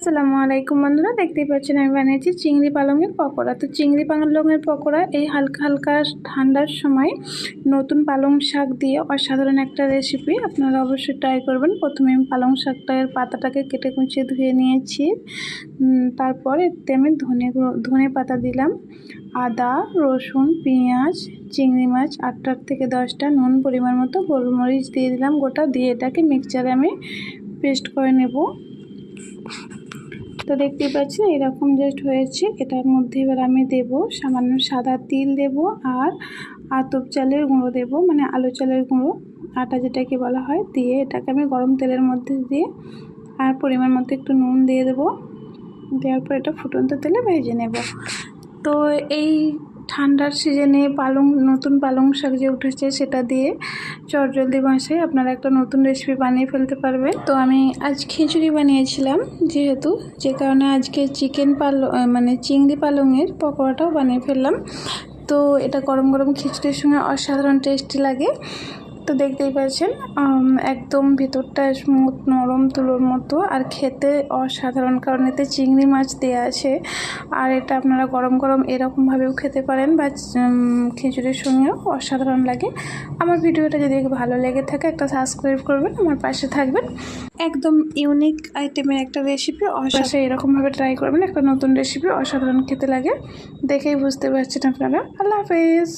আসসালামু আলাইকুম বন্ধুরা, দেখতেই পাচ্ছেন আমি বানিয়েছি চিংড়ি পালংয়ের পকোড়া। তো চিংড়ি পালংয়ের পকোড়া এই হালকা হালকা ঠান্ডার সময় নতুন পালং শাক দিয়ে অসাধারণ একটা রেসিপি আপনারা অবশ্যই ট্রাই করবেন। প্রথমে আমি পালং শাকটার পাতাটাকে কেটে কুচিয়ে ধুয়ে নিয়েছি। তারপর এতে আমি ধনে ধনে পাতা দিলাম, আদা, রসুন, পেঁয়াজ, চিংড়ি মাছ, আটটার থেকে দশটা নুন পরিমাণ মতো গোলমরিচ দিয়ে দিলাম। গোটা দিয়ে এটাকে মিক্সচারে আমি পেস্ট করে নেব। তো দেখতেই পাচ্ছেন, এরকম জাস্ট হয়েছে। এটার মধ্যে এবার আমি দেব সামান্য সাদা তিল দেব আর আতপ চালের গুঁড়ো দেব মানে আলু চালের গুঁড়ো। আটা যেটাকে বলা হয়, দিয়ে এটাকে আমি গরম তেলের মধ্যে দিয়ে আর পরিমাণ মতো একটু নুন দিয়ে দেবো। দেওয়ার পর এটা ফুটন্ত তেলে ভেজে নেব। তো এই ঠান্ডার সিজনে পালং, নতুন পালং শাক যে উঠেছে সেটা দিয়ে চটজলদি মাসে আপনারা একটা নতুন রেসিপি বানিয়ে ফেলতে পারবেন। তো আমি আজ খিচুড়ি বানিয়েছিলাম, যেহেতু যে কারণে আজকে চিকেন পালং মানে চিংড়ি পালংয়ের পকোড়াটাও বানিয়ে ফেললাম। তো এটা গরম গরম খিচুড়ির সঙ্গে অসাধারণ টেস্টি লাগে। তো দেখতেই পাচ্ছেন একদম ভিতরটা স্মুথ, নরম তুলোর মতো। আর খেতে অসাধারণ, কারণ এতে চিংড়ি মাছ দেওয়া আছে। আর এটা আপনারা গরম গরম এরকমভাবেও খেতে পারেন বা খিচুড়ির সঙ্গেও অসাধারণ লাগে। আমার ভিডিওটা যদি ভালো লেগে থাকে, একটা সাবস্ক্রাইব করবেন, আমার পাশে থাকবেন। একদম ইউনিক আইটেমের একটা রেসিপি, অসাধারণ। এরকমভাবে ট্রাই করবেন, একটা নতুন রেসিপি অসাধারণ খেতে লাগে। দেখেই বুঝতে পারছেন আপনারা। আল্লাহ হাফেজ।